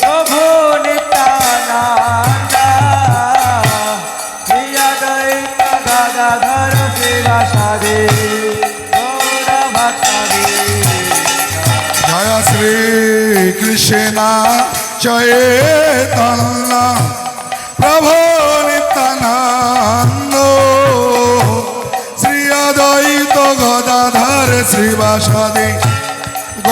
প্রভু নিত্যানন্দ শ্রী অদ্বৈত গদাধর শিবাসাদি গৌর ভক্তবৃন্দ। জয় শ্রী কৃষ্ণ চৈতন্য প্রভু নিত্যানন্দ শ্রী অদ্বৈত গদাধর শ্রীবাসাদি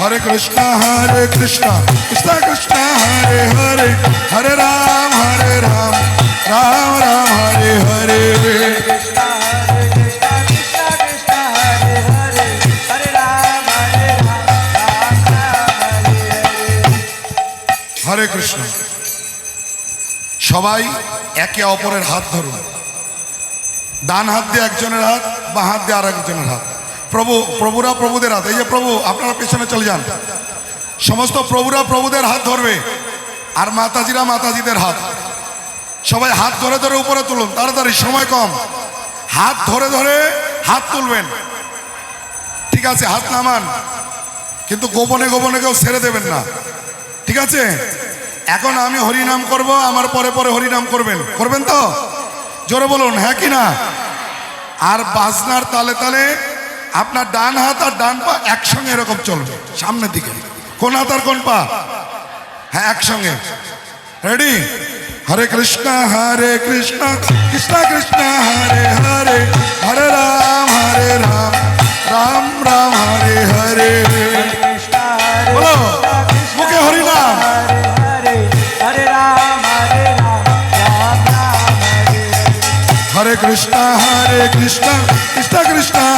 হরে কৃষ্ণ হরে কৃষ্ণ কৃষ্ণ কৃষ্ণ, হরে হরে হরে রাম হরে রাম রাম রাম, হরে হরে। হরে কৃষ্ণ। সবাই একে অপরের হাত ধরুন। ডান হাত দিয়ে একজনের হাত, বা হাত দিয়ে আর একজনের হাত। প্রভু, প্রভুরা প্রভুদের হাত। এই যে প্রভু, আপনারা পেছনে চলে যান। সমস্ত প্রভুরা প্রভুদের হাত ধরবে। আর মাতাজিরা মাতাজিদের হাত। সবাই হাত ধরে ধরে উপরে তুলুন, তাড়াতাড়ি, সময় কম। হাত ধরে ধরে হাত তুলবেন। ঠিক আছে, হাত নামান। কিন্তু গোপনে গোপনে কেউ ছেড়ে দেবেন না। ঠিক আছে? এখন আমি হরিনাম করব, আমার পরে পরে হরিনাম করবেন। করবেন তো? জোরে বলুন হ্যাঁ কি না? আর বাজনার তালে তালে আপনার ডান হাত আর ডান পা একসঙ্গে এরকম চলবে সামনের দিকে। কোন হাত আর কোন পা? হ্যাঁ একসঙ্গে। রেডি হরে কৃষ্ণ হরে কৃষ্ণ কৃষ্ণ কৃষ্ণ হরে হরে হরে রাম হরে রাম রাম রাম হরে হরে। বলো, মুখে হরি নাম। হরে কৃষ্ণ হরে কৃষ্ণ কৃষ্ণ কৃষ্ণ।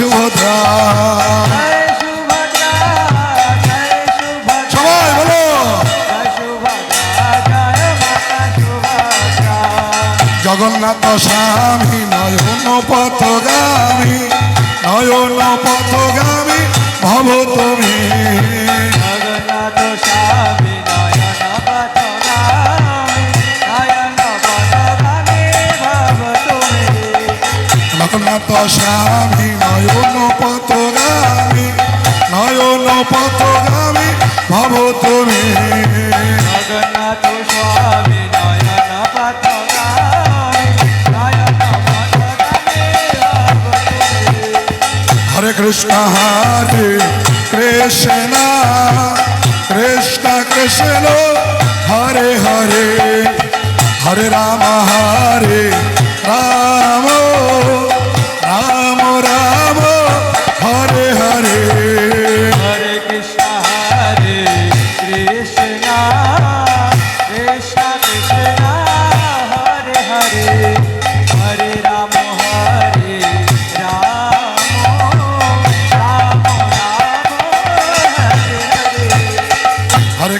সুভদ্রা। সবাই বলো। জগন্নাথ স্বামী নয়ন পথগামী নয়ন পথগামী ভব তুমি। জগন্নাথ স্বামী জগন্নাথ স্বামী নয়ন পথগামী নয়ন পথগামী ভব তুমি। জগন্নাথ স্বামী নয়ন পথগামী ভাব। তুমি হরে কৃষ্ণ হরে কৃষ্ণ কৃষ্ণ কৃষ্ণ হরে হরে হরে রাম হরে রাম।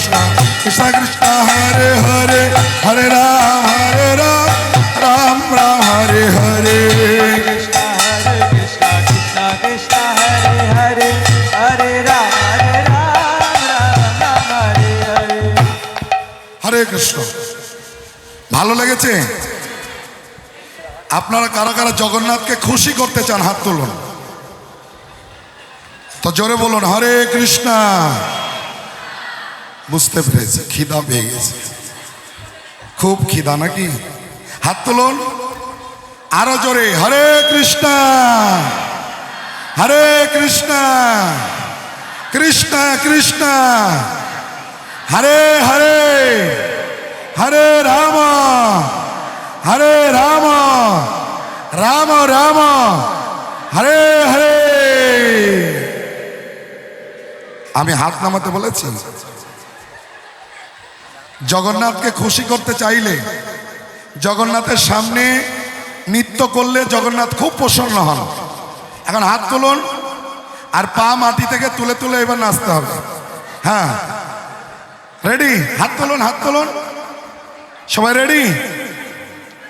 কৃষ্ণ কৃষ্ণ হরে হরে হরে রাম হরে রাম রাম রাম হরে হরে কৃষ্ণ হরে কৃষ্ণ কৃষ্ণ কৃষ্ণ, হরে হরে হরে রাম হরে রাম রাম রাম, হরে হরে। হরে কৃষ্ণ, ভালো লেগেছে? আপনারা কারা কারা জগন্নাথকে খুশি করতে চান, হাত তুলুন। তো জোরে বলুন, হরে কৃষ্ণ। বুঝতে পেরেছি, খিদা পেয়ে গেছে। খুব খিদা নাকি? হাত তুলুন। আরও জোরে, হরে কৃষ্ণ। হরে কৃষ্ণ। কৃষ্ণ কৃষ্ণ। হরে হরে। হরে রাম। হরে রাম। রাম রাম। হরে হরে। আমি হাত নামাতে বলেছি? জগন্নাথকে খুশি করতে চাইলে জগন্নাথের সামনে নৃত্য করলে জগন্নাথ খুব প্রসন্ন হন। এখন হাত তুলুন আর পা মাটি থেকে তুলে তুলে এবার নাচতে হবে। হ্যাঁ। রেডি হাত তুলুন হাত তুলুন। সবাই রেডি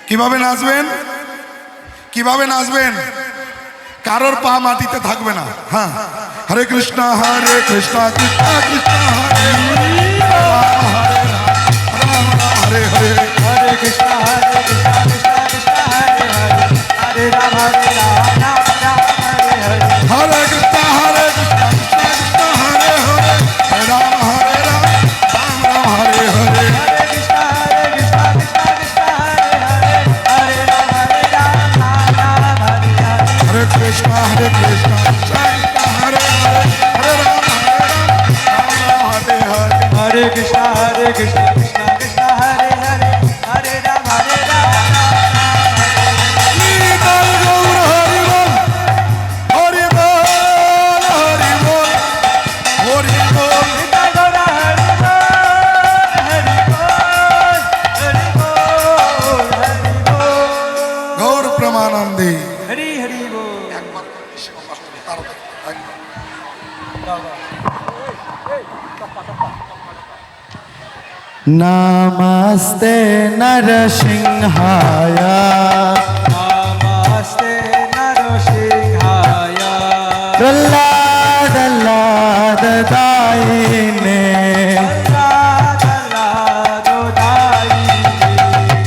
কীভাবে নাচবেন? কীভাবে নাচবেন? কারোর পা মাটিতে থাকবে না। হ্যাঁ। হরে কৃষ্ণ হরে কৃষ্ণ কৃষ্ণ কৃষ্ণ, হরে হরে হরে হরে কৃষ্ণ नमस्ते नरसिंहाय। नमस्ते नरसिंहाय। प्रह्लाद लाददायिने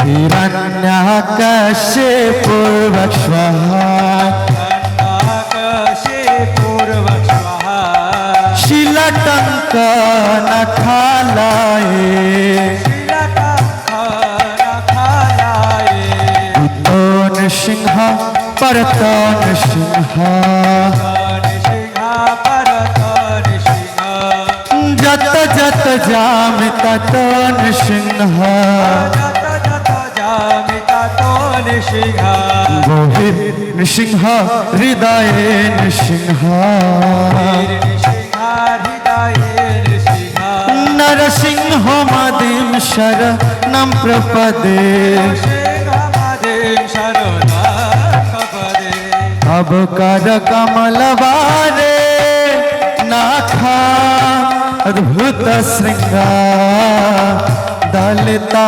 हिरण्यकश्यपुर्वक्ष नृसिंह परतो नृसिंह जत जत जाम तत नृसिंह गोहि नृसिंह हृदय नृसिंह नरसिंह मदिं शरणं प्रपदे। अब कर कमलवारे नाथा अद्भुत श्रृंगार, दलिता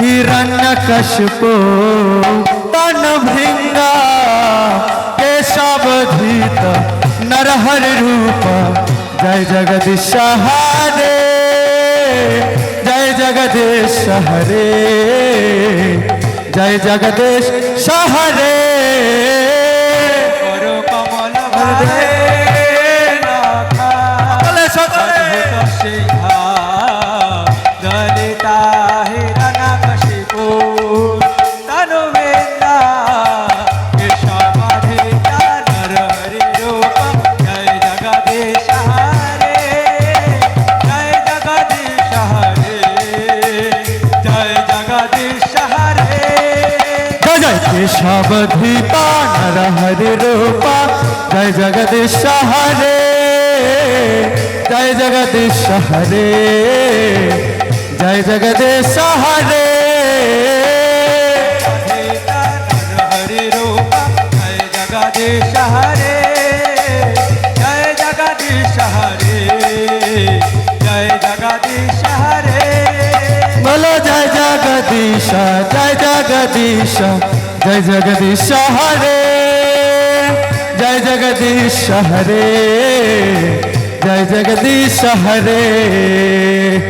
हिरण्यकशिपो तन भृंगा, केशवधीत, नरहर रूप, जय जगदीश हरे, जय जगदीश हरे, जय जगदीश हरे। সকলে সাবধি পান হরে রূপা। জয় জগদীশ হরে জয় জগদীশ হরে জয় জগদীশ হরে হরে রূপা জয় জগদীশ হরে জয় জগদীশ হরে জয় জগদীশ হরে বলো জয় জগদীশ জয় জগদীশ। জয় জগদীশ হরে জয় জগদীশ হরে জয় জগদীশ হরে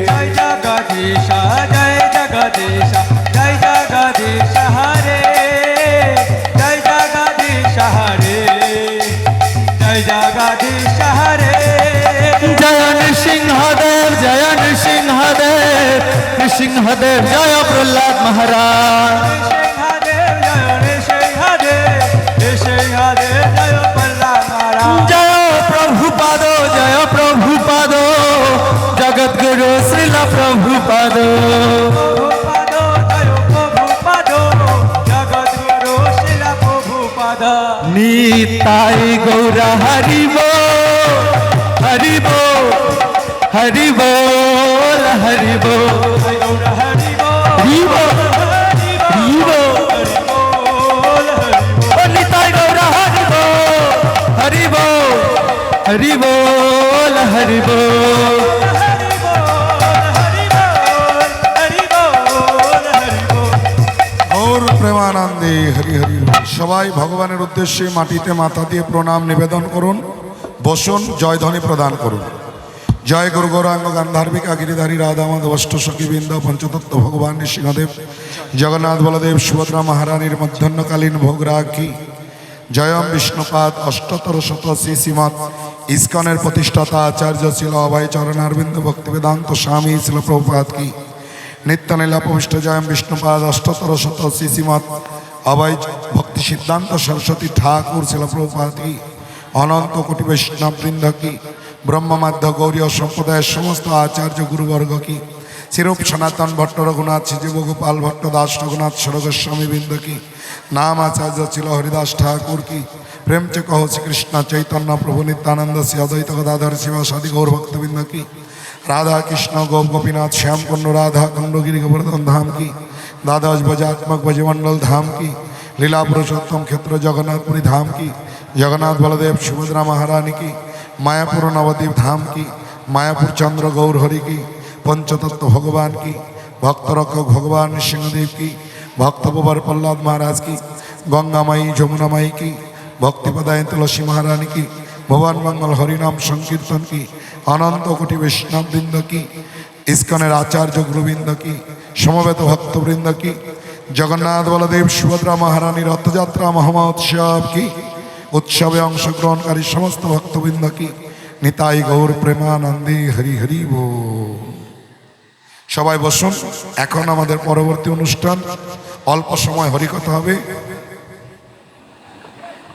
জয় জগদীশ জয় জগদীশ জয় জগদীশ হরে জয় জগদীশ হরে জয় জগদীশ হরে জয় নৃসিংহদেব জয় নৃসিংহদেব নৃসিংহদেব জয় প্রহ্লাদ মহারাজ। প্রভুপাদ। নিতাই গৌরা হরিব হরিব হরিব হরিব। হরিব। সবাই ভগবানের উদ্দেশ্যে মাটিতে মাথা দিয়ে প্রণাম নিবেদন করুন। বসুন জয়ধ্বনি প্রদান করুন। জয় গুরু গৌরাঙ্গ গান্ধার্বিকা, গিরিধারী অষ্ট সখী বৃন্দ, পঞ্চতত্ত্ব ভগবান নৃসিংহদেব জগন্নাথ বলদেব, সুভদ্রা মহারানীর মধ্যাহ্নকালীন ভোগ রাখি জয়ম বিষ্ণুপাদ, অষ্টতর শত শ্রী শ্রীমৎ ইস্কনের প্রতিষ্ঠাতা আচার্য ছিল অভয় চরণারবিন্দ ভক্তি বেদান্ত স্বামী ছিল প্রভুপাত কি। নিত্যনীলা প্রবিষ্ট জয়ম বিষ্ণুপাদ, অষ্টতর শত শ্রী শ্রীমৎ অভয় ভক্তি সিদ্ধান্ত সরস্বতী ঠাকুর ছিল প্রভুপাত অনন্ত কোটি বৈষ্ণব বৃন্দ কি? ব্রহ্মমাধ্য গৌরী সম্প্রদায়ের সমস্ত আচার্য গুরুবর্গ কি? শিরূপ সনাতন ভট্ট রঘুনাথ শ্রীজীব গোপাল ভট্ট দাস রঘুনাথ সরগোস্বামী বৃন্দ কি? নাম আচার্য ছিল হরিদাস ঠাকুর কি? প্রেম শ্রীকৃষ্ণ চৈতন্য প্রভু নিত্যানন্দ শ্রী অদ্বৈত গদাধর শিবাসাদি গৌর ভক্তবৃন্দ কি? রাধা কৃষ্ণ গোপ গোপীনাথ শ্যাম কুণ্ড রাধা কুণ্ড গিরি গোবর্ধন ধাম কি? দ্বাদশ বজাত্মক বজমণ্ডল ধাম কি? লীলা পুরুষোত্তম ক্ষেত্র জগন্নাথপুরী ধাম কি? জগন্নাথ বলদেব, সুভদ্রা মহারানী কি? মায়াপুর নবদ্বীপ ধাম কি? মায়াপুর চন্দ্র গৌর হরি কি? পঞ্চতত্ত্ব ভগবান কি? ভক্তরক্ষক ভগবান সিংহদেব কি? ভক্তপ্রবর প্রহ্লাদ মহারাজ কি? গঙ্গামায়ী, যমুনামায়ী কি? ভক্তিপদায় তুলসী মহারানী কি? ভুবন মঙ্গল, হরিনাম, সংকীর্তন কি? অনন্ত কোটি, বৈষ্ণব বৃন্দ কি? ইস্কনের আচার্য গুরুবৃন্দ কি? সমবেত ভক্তবৃন্দ কি? জগন্নাথ বলদেব, সুভদ্রা মহারানীর রথযাত্রা মহোৎসব কি? উৎসবে অংশগ্রহণকারী সমস্ত ভক্তবৃন্দ কি? নিতাই গৌর, প্রেমানন্দে হরি হরি বল সবাই বসুন, এখন আমাদের পরবর্তী অনুষ্ঠান। অল্প সময় হরিকথা হবে।